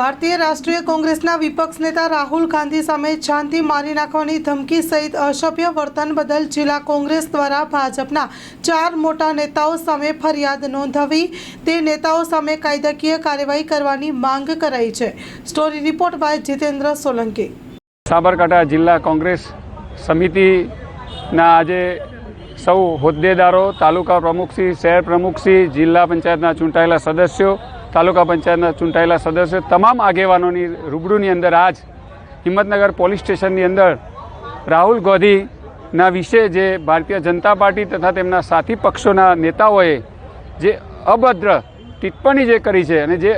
ભારતીય રાષ્ટ્રીય કોંગ્રેસના વિપક્ષ નેતા રાહુલ ગાંધી સામે જાનથી મારી નાખવાની ધમકી સહિત અસભ્ય વર્તન બદલ જિલ્લા કોંગ્રેસ દ્વારા ભાજપના ચાર મોટા નેતાઓ સામે ફરિયાદ નોંધાવી. તે નેતાઓ સામે કાયદાકીય કાર્યવાહી કરવાની માંગ કરાઈ છે. Story report by Jitendra Solanki. Sabarkantha જિલ્લા કોંગ્રેસ સમિતિના આજે સૌ હોદ્દેદારો, તાલુકા પ્રમુખશ્રી શહેર પ્રમુખશ્રી જિલ્લા પંચાયતના ચૂંટાયેલા સદસ્યો તાલુકા પંચાયતના ચૂંટાયેલા સદસ્યો તમામ આગેવાનોની રૂબરૂની અંદર આજ હિંમતનગર પોલીસ સ્ટેશનની અંદર રાહુલ ગાંધીના વિશે જે ભારતીય જનતા પાર્ટી તથા તેમના સાથી પક્ષોના નેતાઓએ જે અભદ્ર ટિપ્પણી જે કરી છે અને જે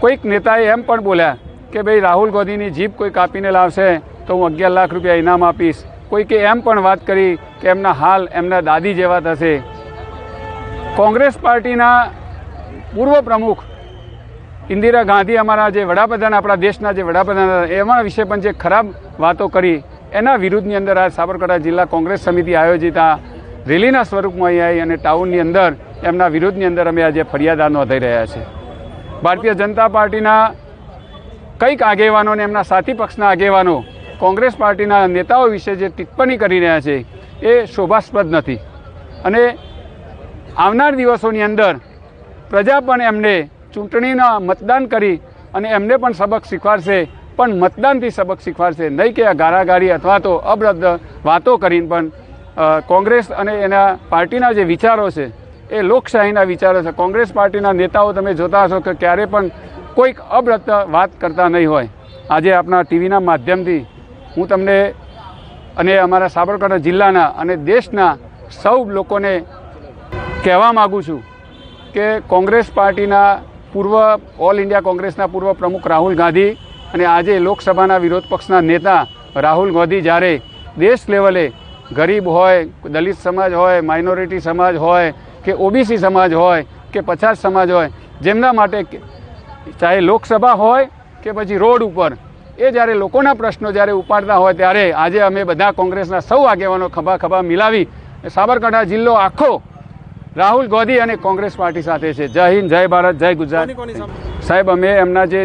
કોઈક નેતાએ એમ પણ બોલ્યા કે ભાઈ રાહુલ ગાંધીની જીભ કોઈ કાપીને લાવશે તો હું અગિયાર લાખ રૂપિયા ઇનામ આપીશ. કોઈકે એમ પણ વાત કરી કે એમના હાલ એમના દાદી જેવા થશે. કોંગ્રેસ પાર્ટીના પૂર્વ પ્રમુખ ઇન્દિરા ગાંધી અમારા જે વડાપ્રધાન, આપણા દેશના જે વડાપ્રધાન એમના વિશે પણ જે ખરાબ વાતો કરી, એના વિરુદ્ધની અંદર આ સાબરકાંઠા જિલ્લા કોંગ્રેસ સમિતિ આયોજિત આ રેલીના સ્વરૂપમાં અહીં આવી અને ટાઉનની અંદર એમના વિરુદ્ધની અંદર અમે આજે ફરિયાદ નોંધાઈ રહ્યા છે. ભારતીય જનતા પાર્ટીના કંઈક આગેવાનો અને એમના સાથી પક્ષના આગેવાનો કોંગ્રેસ પાર્ટીના નેતાઓ વિશે જે ટિપ્પણી કરી રહ્યા છે, એ શોભાસ્પદ નથી. અને આવનાર દિવસોની અંદર પ્રજા પણ એમને ચૂંટણીના મતદાન કરી અને એમને પણ સબક શીખવાડશે. પણ મતદાનથી સબક શીખવાડશે. નહીં કે આ ગારાગારી અથવા તો અબ્રદ વાતો કરીને પણ કોંગ્રેસ અને એના પાર્ટીના જે વિચારો છે, એ લોકશાહીના વિચારો છે. કોંગ્રેસ પાર્ટીના નેતાઓ તમે જોતા હશો કે ક્યારે પણ કોઈક અબ્રત વાત કરતા નહીં હોય. આજે આપણા ટીવીના માધ્યમથી હું તમને અને અમારા સાબરકાંઠા જિલ્લાના અને દેશના સૌ લોકોને કહેવા માગું છું કે કોંગ્રેસ પાર્ટીના પૂર્વ, ઓલ ઇન્ડિયા કોંગ્રેસના પૂર્વ પ્રમુખ રાહુલ ગાંધી અને આજે લોકસભાના વિરોધ પક્ષના નેતા રાહુલ ગાંધી જ્યારે દેશ લેવલે ગરીબ હોય, દલિત સમાજ હોય માઇનોરિટી સમાજ હોય કે ઓબીસી સમાજ હોય કે પછાત સમાજ હોય, જેમના માટે ચાહે લોકસભા હોય કે પછી રોડ ઉપર, એ જ્યારે લોકોના પ્રશ્નો જ્યારે ઉપાડતા હોય ત્યારે આજે અમે બધા કોંગ્રેસના સૌ આગેવાનો ખભા ખભા મિલાવી, સાબરકાંઠા જિલ્લો આખો રાહુલ ગાંધી અને કોંગ્રેસ પાર્ટી સાથે છે. જય હિન્દ જય ભારત જય ગુજરાત. સાહેબ અમે એમના જે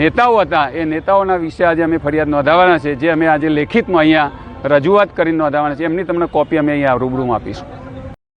નેતાઓ હતા એ નેતાઓના વિશે આજે અમે ફરિયાદ નોંધાવવાના છે જે અમે આજે લેખિતમાં અહીંયા રજૂઆત કરીને નોંધાવવાના છે. એમની તમને કોપી અમે અહીંયા રૂબરૂમાં આપીશું.